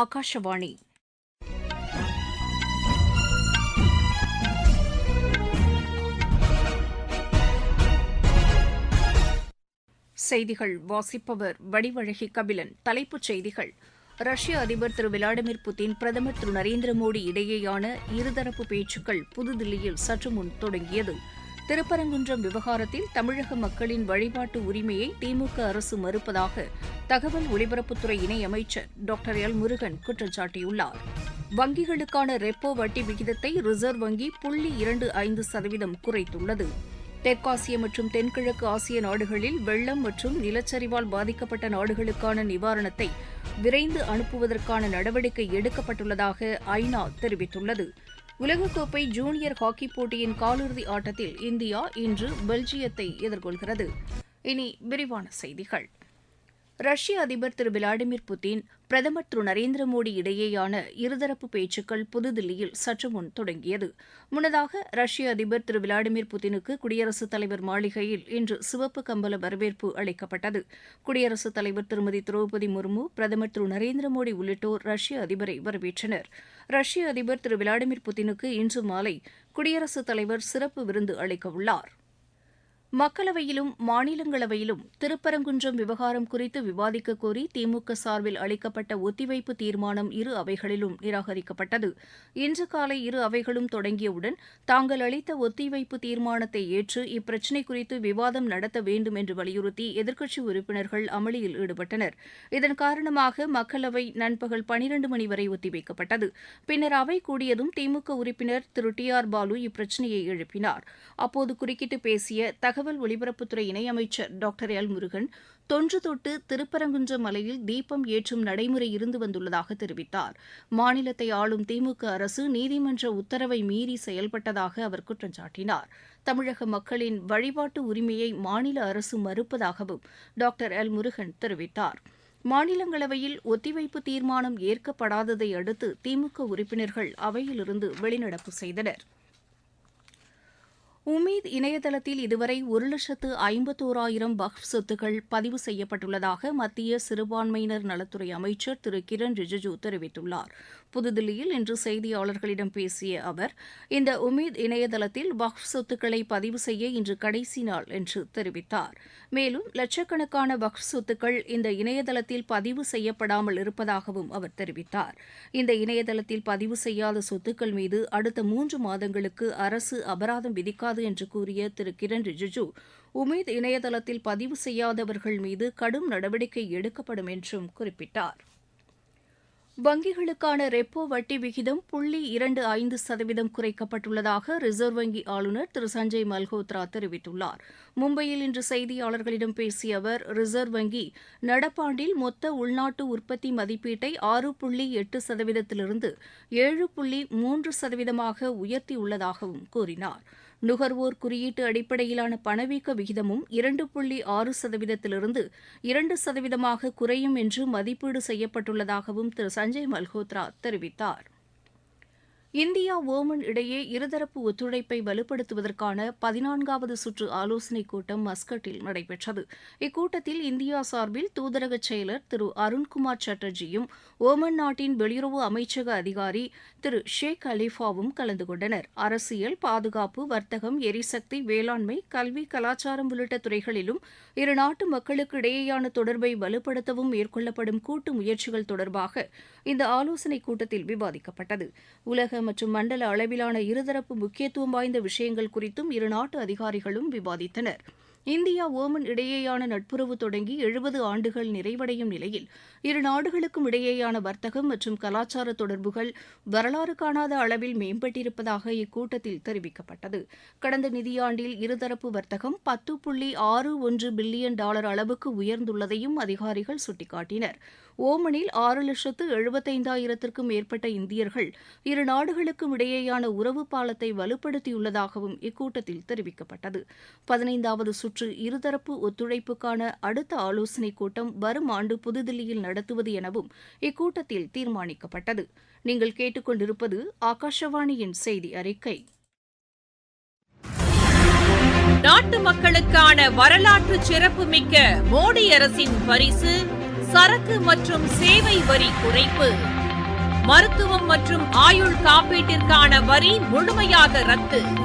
ஆகாஷவாணி செய்திகள். வாசிப்பவர் வடிவழகி கபிலன். தலைப்புச் செய்திகள். ரஷ்ய அதிபர் திரு விளாடிமிர் புதின் பிரதமர் திரு நரேந்திர மோடி இடையேயான இருதரப்பு பேச்சுக்கள் புதுதில்லியில் சற்று முன் தொடங்கியது. திருப்பரங்குன்றம் விவகாரத்தில் தமிழக மக்களின் வழிபாட்டு உரிமையை திமுக அரசு மறுப்பதாக தகவல் ஒலிபரப்புத்துறை இணையமைச்சர் டாக்டர் எல் முருகன் குற்றம் சாட்டியுள்ளார். வங்கிகளுக்கான ரெப்போ வட்டி விகிதத்தை ரிசர்வ் வங்கி புள்ளி இரண்டு ஐந்து சதவீதம் குறைத்துள்ளது. தெற்காசிய மற்றும் தென்கிழக்கு ஆசிய நாடுகளில் வெள்ளம் மற்றும் நிலச்சரிவால் பாதிக்கப்பட்ட நாடுகளுக்கான நிவாரணத்தை விரைந்து அனுப்புவதற்கான நடவடிக்கை எடுக்கப்பட்டுள்ளதாக ஐநா தெரிவித்துள்ளது. உலகக்கோப்பை ஜூனியர் ஹாக்கிப் போட்டியின் காலிறுதி ஆட்டத்தில் இந்தியா இன்று பெல்ஜியத்தை எதிர்கொள்கிறது. இனி விரிவான செய்திகள். ரஷ்ய அதிபர் திரு விளாடிமிர் புட்டின் பிரதமர் திரு நரேந்திர மோடி இடையேயான இருதரப்பு பேச்சுக்கள் புதுதில்லியில் சற்று முன் தொடங்கியது. முன்னதாக ரஷ்ய அதிபர் திரு விளாடிமிர் புட்டினுக்கு குடியரசுத் தலைவர் மாளிகையில் இன்று சிவப்பு கம்பள வரவேற்பு அளிக்கப்பட்டது. குடியரசுத் தலைவர் திருமதி திரௌபதி முர்மு பிரதமர் திரு நரேந்திர மோடி உள்ளிட்டோர் ரஷ்ய அதிபரை வரவேற்றனர். ரஷ்ய அதிபர் திரு விளாடிமிர் புட்டினுக்கு இன்று மாலை குடியரசுத் தலைவர் சிறப்பு விருந்து அளிக்கவுள்ளார். மக்களவையிலும் மாநிலங்களவையிலும் திருப்பரங்குன்றம் விவகாரம் குறித்து விவாதிக்க கோரி திமுக சார்பில் அளிக்கப்பட்ட ஒத்திவைப்பு தீர்மானம் இரு அவைகளிலும் நிராகரிக்கப்பட்டது. இன்று காலை இரு அவைகளும் தொடங்கியவுடன் தாங்கள் அளித்த ஒத்திவைப்பு தீர்மானத்தை ஏற்று இப்பிரச்சினை குறித்து விவாதம் நடத்த வேண்டும் என்று வலியுறுத்தி எதிர்க்கட்சி உறுப்பினர்கள் அமளியில் ஈடுபட்டனர். இதன் காரணமாக மக்களவை நண்பகல் பனிரண்டு மணி வரை ஒத்திவைக்கப்பட்டது. பின்னர் அவை கூடியதும் திமுக உறுப்பினர் திரு. டி. ஆர். பாலு இப்பிரச்சினையை எழுப்பினார். அப்போது குறுக்கிட்டு பேசிய தகவல் ஒலிபரப்புத்துறை இணையமைச்சர் டாக்டர் எல் முருகன் தொன்று தொட்டு திருப்பரங்குன்ற மலையில் தீபம் ஏற்றும் நடைமுறை இருந்து வந்துள்ளதாக தெரிவித்தார். மாநிலத்தை ஆளும் திமுக அரசு நீதிமன்ற உத்தரவை மீறி செயல்பட்டதாக அவர் குற்றம் சாட்டினார். தமிழக மக்களின் வழிபாட்டு உரிமையை மாநில அரசு மறுப்பதாகவும் டாக்டர் எல் முருகன் தெரிவித்தார். மாநிலங்களவையில் ஒத்திவைப்பு தீர்மானம் ஏற்கப்படாததை அடுத்து திமுக உறுப்பினர்கள் அவையிலிருந்து வெளிநடப்பு செய்தனர். உமீத் இணையதளத்தில் இதுவரை ஒரு லட்சத்து ஐம்பத்தோராயிரம் வக்ஃப் சொத்துக்கள் பதிவு செய்யப்பட்டுள்ளதாக மத்திய சிறுபான்மையினர் நலத்துறை அமைச்சர் திரு கிரண் ரிஜிஜூ தெரிவித்துள்ளார். புதுதில்லியில் இன்று செய்தியாளர்களிடம் பேசிய அவர் இந்த உமீத் இணையதளத்தில் வக்ஃப் சொத்துக்களை பதிவு செய்ய இன்று கடைசி நாள் என்று தெரிவித்தார். மேலும் லட்சக்கணக்கான வக்ஃப் சொத்துக்கள் இந்த இணையதளத்தில் பதிவு செய்யப்படாமல் இருப்பதாகவும் அவர் தெரிவித்தார். இந்த இணையதளத்தில் பதிவு செய்யாத சொத்துக்கள் மீது அடுத்த மூன்று மாதங்களுக்கு அரசு அபராதம் விதிக்காது என்று கூறிய திரு கிரண் ரிஜிஜு உமீத் இணையதளத்தில் பதிவு செய்யாதவர்கள் மீது கடும் நடவடிக்கை எடுக்கப்படும் என்றும் குறிப்பிட்டார். வங்கிகளுக்கான ரெப்போ வட்டி விகிதம் புள்ளி இரண்டு ஐந்து சதவீதம் குறைக்கப்பட்டுள்ளதாக ரிசர்வ் வங்கி ஆளுநர் திரு சஞ்சய் மல்ஹோத்ரா தெரிவித்துள்ளார். மும்பையில் இன்று செய்தியாளர்களிடம் பேசிய அவர் ரிசர்வ் வங்கி நடப்பாண்டில் மொத்த உள்நாட்டு உற்பத்தி மதிப்பீட்டை ஆறு புள்ளி எட்டு சதவீதத்திலிருந்து ஏழு புள்ளி மூன்று சதவீதமாக உயர்த்தியுள்ளதாகவும் கூறினார். நுகர்வோர் குறியீட்டு அடிப்படையிலான பணவீக்க விகிதமும் இரண்டு புள்ளி ஆறு சதவீதத்திலிருந்து இரண்டு சதவீதமாக குறையும் என்று மதிப்பீடு செய்யப்பட்டுள்ளதாகவும் திரு சஞ்சய் மல்ஹோத்ரா தெரிவித்தார். இந்தியா ஓமன் இடையே இருதரப்பு ஒத்துழைப்பை வலுப்படுத்துவதற்கான பதினான்காவது சுற்று ஆலோசனைக் கூட்டம் மஸ்கட்டில் நடைபெற்றது. இக்கூட்டத்தில் இந்தியா சார்பில் தூதரக செயலர் திரு அருண்குமார் சட்டர்ஜியும் ஓமன் நாட்டின் வெளியுறவு அமைச்சக அதிகாரி திரு ஷேக் அலிஃபாவும் கலந்து கொண்டனர். அரசியல் பாதுகாப்பு வர்த்தகம் எரிசக்தி வேளாண்மை கல்வி கலாச்சாரம் உள்ளிட்ட துறைகளிலும் இரு நாட்டு மக்களுக்கு இடையேயான தொடர்பை வலுப்படுத்தவும் மேற்கொள்ளப்படும் கூட்டு முயற்சிகள் தொடர்பாக இந்த ஆலோசனைக் கூட்டத்தில் விவாதிக்கப்பட்டது. உலக மற்றும் மண்டல அளவிலான இருதரப்பு முக்கியத்துவம் வாய்ந்த விஷயங்கள் குறித்தும் இரு நாட்டு அதிகாரிகளும் விவாதித்தனர். இந்தியா ஓமன் இடையேயான நட்புறவு தொடங்கி எழுபது ஆண்டுகள் நிறைவடையும் நிலையில் இரு நாடுகளுக்கும் இடையேயான வர்த்தகம் மற்றும் கலாச்சார தொடர்புகள் வரலாறு காணாத அளவில் மேம்பட்டிருப்பதாக இக்கூட்டத்தில் தெரிவிக்கப்பட்டது. கடந்த நிதியாண்டில் இருதரப்பு வர்த்தகம் பத்து புள்ளி ஆறு ஒன்று பில்லியன் டாலர் அளவுக்கு உயர்ந்துள்ளதையும் அதிகாரிகள் சுட்டிக்காட்டினர். ஓமனில் ஆறு லட்சத்து எழுபத்தைந்தாயிரத்திற்கும் மேற்பட்ட இந்தியர்கள் இரு நாடுகளுக்கும் இடையேயான உறவு பாலத்தை வலுப்படுத்தியுள்ளதாகவும் இக்கூட்டத்தில் தெரிவிக்கப்பட்டது. பதினைந்தாவது சுற்று இருதரப்பு ஒத்துழைப்புக்கான அடுத்த ஆலோசனைக் கூட்டம் வரும் ஆண்டு புதுதில்லியில் நடத்துவது எனவும் இக்கூட்டத்தில் தீர்மானிக்கப்பட்டது. நீங்கள் கேட்டுக்கொண்டிருப்பது ஆகாஷவாணியின் செய்தி அறிக்கை. நாட்டு மக்களுக்கான வரலாற்று சிறப்புமிக்க மோடி அரசின் பரிசு சரக்கு மற்றும் சேவை வரி குறைப்பு. மருத்துவம் மற்றும் ஆயுள் காப்பீட்டிற்கான வரி முழுமையாக ரத்து.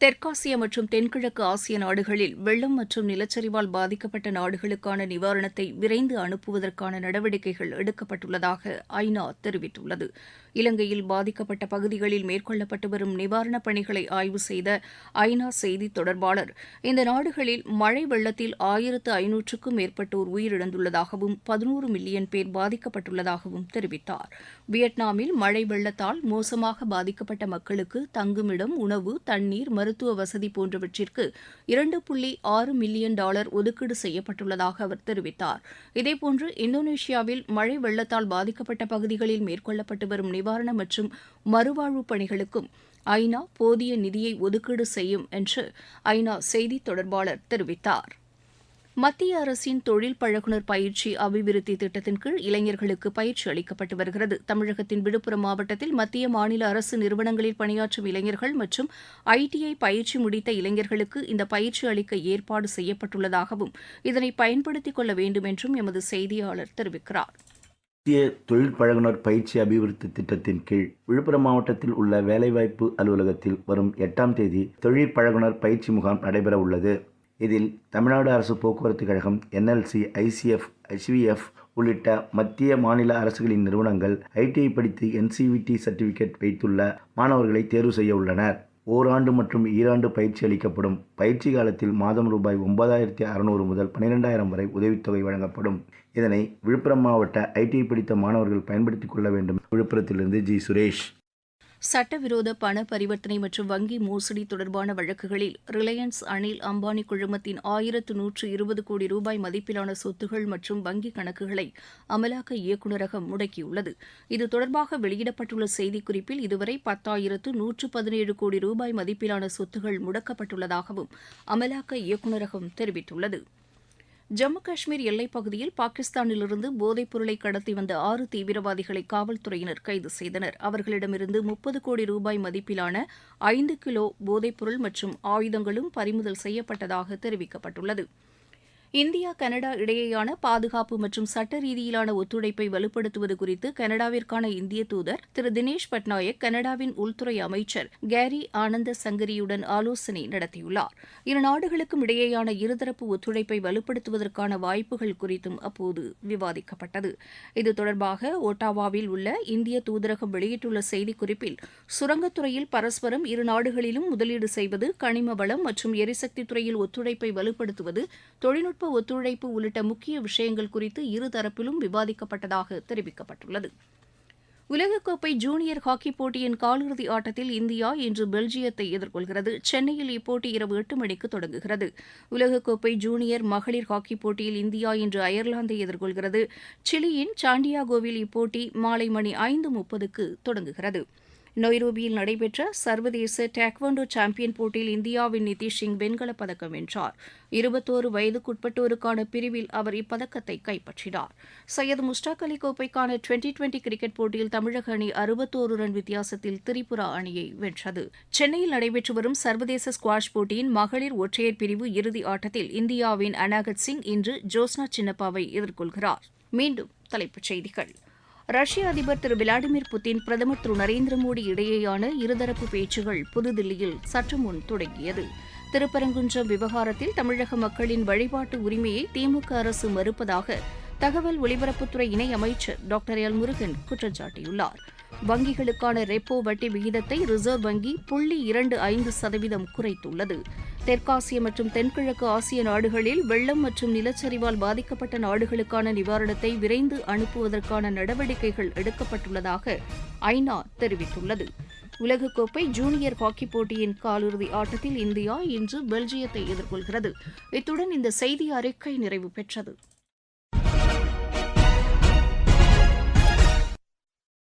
தெற்காசிய மற்றும் தென்கிழக்கு ஆசிய நாடுகளில் வெள்ளம் மற்றும் நிலச்சரிவால் பாதிக்கப்பட்ட நாடுகளுக்கான நிவாரணத்தை விரைந்து அனுப்புவதற்கான நடவடிக்கைகள் எடுக்கப்பட்டுள்ளதாக ஐநா தெரிவித்துள்ளது. இலங்கையில் பாதிக்கப்பட்ட பகுதிகளில் மேற்கொள்ளப்பட்டு வரும் நிவாரணப் பணிகளை ஆய்வு செய்த ஐநா செய்தி தொடர்பாளர் இந்த நாடுகளில் மழை வெள்ளத்தில் ஆயிரத்து ஐநூற்றுக்கும் மேற்பட்டோர் உயிரிழந்துள்ளதாகவும் பதினோரு மில்லியன் பேர் பாதிக்கப்பட்டுள்ளதாகவும் தெரிவித்தார். வியட்நாமில் மழை வெள்ளத்தால் மோசமாக பாதிக்கப்பட்ட மக்களுக்கு தங்குமிடம் உணவு தண்ணீர் மருத்துவ வசதி போன்றவற்றிற்கு இரண்டு புள்ளி ஆறு மில்லியன் டாலர் ஒதுக்கீடு செய்யப்பட்டுள்ளதாக அவர் தெரிவித்தார். இதேபோன்று இந்தோனேஷியாவில் மழை வெள்ளத்தால் பாதிக்கப்பட்ட பகுதிகளில் மேற்கொள்ளப்பட்டு வரும் நிவாரண மற்றும் மறுவாழ்வு பணிகளுக்கும் ஐநா போதிய நிதியை ஒதுக்கீடு செய்யும் என்று ஐநா செய்தி தொடர்பாளர் தெரிவித்தார். மத்திய அரசின் தொழில் பழகுனர் பயிற்சி அபிவிருத்தி திட்டத்தின் கீழ் இளைஞர்களுக்கு பயிற்சி அளிக்கப்பட்டு வருகிறது. தமிழகத்தின் விழுப்புரம் மாவட்டத்தில் மத்திய மாநில அரசு நிறுவனங்களில் பணியாற்றும் இளைஞர்கள் மற்றும் ஐடிஐ பயிற்சி முடித்த இளைஞர்களுக்கு இந்த பயிற்சி அளிக்க ஏற்பாடு செய்யப்பட்டுள்ளதாகவும் இதனை பயன்படுத்திக் கொள்ள வேண்டும் என்றும் எமது செய்தியாளர் தெரிவிக்கிறார். மத்திய தொழில் பழகுனர் பயிற்சி அபிவிருத்தி திட்டத்தின் கீழ் விழுப்புரம் மாவட்டத்தில் உள்ள வேலைவாய்ப்பு அலுவலகத்தில் வரும் எட்டாம் தேதி தொழில் பழகுனர் பயிற்சி முகாம் நடைபெற உள்ளது. இதில் தமிழ்நாடு அரசு போக்குவரத்து கழகம் என்எல்சி ஐசிஎஃப் ஹெச்விஎஃப் உள்ளிட்ட மத்திய மாநில அரசுகளின் நிறுவனங்கள் ஐடிஐ படித்து என்சிவிடி சர்டிபிகேட் வைத்துள்ள மாணவர்களை தேர்வு செய்ய உள்ளனர். ஓராண்டு மற்றும் ஈராண்டு பயிற்சி அளிக்கப்படும். பயிற்சி காலத்தில் மாதம் ரூபாய் ஒன்பதாயிரத்தி அறுநூறு முதல் பன்னிரெண்டாயிரம் வரை உதவித்தொகை வழங்கப்படும். இதனை விழுப்புரம் மாவட்ட ஐடிஐ படித்த மாணவர்கள் பயன்படுத்திக் கொள்ள வேண்டும். விழுப்புரத்திலிருந்து ஜி. சுரேஷ். சட்டவிரோத பண பரிவர்த்தனை மற்றும் வங்கி மோசடி தொடர்பான வழக்குகளில் ரிலையன்ஸ் அனில் அம்பானி குழுமத்தின் ஆயிரத்து நூற்று இருபது கோடி ரூபாய் மதிப்பிலான சொத்துகள் மற்றும் வங்கிக் கணக்குகளை அமலாக்க இயக்குநரகம் முடக்கியுள்ளது. இது தொடர்பாக வெளியிடப்பட்டுள்ள செய்திக்குறிப்பில் இதுவரை பத்தாயிரத்து நூற்று பதினேழு கோடி ரூபாய் மதிப்பிலான சொத்துகள் முடக்கப்பட்டுள்ளதாகவும் அமலாக்க இயக்குநரகம் தெரிவித்துள்ளது. ஜம்மு காஷ்மீர் எல்லைப் பகுதியில் பாகிஸ்தானிலிருந்து போதைப் பொருளை கடத்தி வந்த ஆறு தீவிரவாதிகளை காவல்துறையினர் கைது செய்தனர். அவர்களிடமிருந்து முப்பது கோடி ரூபாய் மதிப்பிலான ஐந்து கிலோ போதைப்பொருள் மற்றும் ஆயுதங்களும் பறிமுதல் செய்யப்பட்டதாக தெரிவிக்கப்பட்டுள்ளது. இந்தியா கனடா இடையேயான பாதுகாப்பு மற்றும் சட்ட ரீதியிலான ஒத்துழைப்பை வலுப்படுத்துவது குறித்து கனடாவிற்கான இந்திய தூதர் திரு தினேஷ் பட்நாயக் கனடாவின் உள்துறை அமைச்சர் கேரி ஆனந்த சங்கரியுடன் ஆலோசனை நடத்தியுள்ளார். இரு நாடுகளுக்கும் இடையேயான இருதரப்பு ஒத்துழைப்பை வலுப்படுத்துவதற்கான வாய்ப்புகள் குறித்தும் அப்போது விவாதிக்கப்பட்டது. இது தொடர்பாக ஒட்டாவாவில் உள்ள இந்திய தூதரகம் வெளியிட்டுள்ள செய்திக்குறிப்பில் சுரங்கத்துறையில் பரஸ்பரம் இரு நாடுகளிலும் முதலீடு செய்வது கனிம வளம் மற்றும் எரிசக்தி துறையில் ஒத்துழைப்பை வலுப்படுத்துவது தொழில்நுட்ப தொழில்நுட்ப ஒத்துழைப்பு உள்ளிட்ட முக்கிய விஷயங்கள் குறித்து இருதரப்பிலும் விவாதிக்கப்பட்டதாக தெரிவிக்கப்பட்டுள்ளது. உலகக்கோப்பை ஜூனியர் ஹாக்கிப் போட்டியின் காலிறுதி ஆட்டத்தில் இந்தியா இன்று பெல்ஜியத்தை எதிர்கொள்கிறது. சென்னையில் இப்போட்டி இரவு எட்டு மணிக்கு தொடங்குகிறது. உலகக்கோப்பை ஜூனியர் மகளிர் ஹாக்கிப் போட்டியில் இந்தியா இன்று அயர்லாந்தை எதிர்கொள்கிறது. சிலியின் சாண்டியாகோவில் இப்போட்டி மாலை மணி ஐந்து முப்பதுக்கு தொடங்குகிறது. நொய்ரோபியில் நடைபெற்ற சர்வதேச டேக்வாண்டோ சாம்பியன் போட்டியில் இந்தியாவின் நிதிஷ் சிங் வெண்கலப் பதக்கம் வென்றார். இருபத்தோரு வயதுக்குட்பட்டோருக்கான பிரிவில் அவர் இப்பதக்கத்தை கைப்பற்றினார். சையது முஸ்டாக் அலி கோப்பைக்கான டுவெண்டி டுவெண்டி கிரிக்கெட் போட்டியில் தமிழக அணி அறுபத்தோரு ரன் வித்தியாசத்தில் திரிபுரா அணியை வென்றது. சென்னையில் நடைபெற்று வரும் சர்வதேச ஸ்குவாஷ் போட்டியின் மகளிர் ஒற்றையர் பிரிவு இறுதி ஆட்டத்தில் இந்தியாவின் அனாகத் சிங் இன்று ஜோஸ்னா சின்னப்பாவை எதிர்கொள்கிறார். மீண்டும் தலைப்புச் செய்திகள். ரஷ்ய அதிபர் திரு விளாடிமிர் புட்டின் பிரதமர் திரு நரேந்திர மோடி இடையேயான இருதரப்பு பேச்சுகள் புதுதில்லியில் சற்று முன் தொடங்கியது. திருப்பரங்குன்றம் விவகாரத்தில் தமிழக மக்களின் வழிபாட்டு உரிமையை திமுக அரசு மறுப்பதாக தகவல் ஒலிபரப்புத்துறை இணை அமைச்சர் டாக்டர் எல் முருகன் குற்றம் சாட்டியுள்ளாா் வங்கிகளுக்கான ரெப்போ வட்டி விகிதத்தை ரிசர்வ் வங்கி புள்ளி இரண்டு ஐந்து சதவீதம் குறைத்துள்ளது. தெற்காசிய மற்றும் தென்கிழக்கு ஆசிய நாடுகளில் வெள்ளம் மற்றும் நிலச்சரிவால் பாதிக்கப்பட்ட நாடுகளுக்கான நிவாரணத்தை விரைந்து அனுப்புவதற்கான நடவடிக்கைகள் எடுக்கப்பட்டுள்ளதாக ஐநா தெரிவித்துள்ளது. உலகக்கோப்பை ஜூனியர் ஹாக்கி போட்டியின் காலிறுதி ஆட்டத்தில் இந்தியா இன்று பெல்ஜியத்தை எதிர்கொள்கிறது. இத்துடன் இந்த செய்தி அறிக்கை நிறைவு பெற்றது.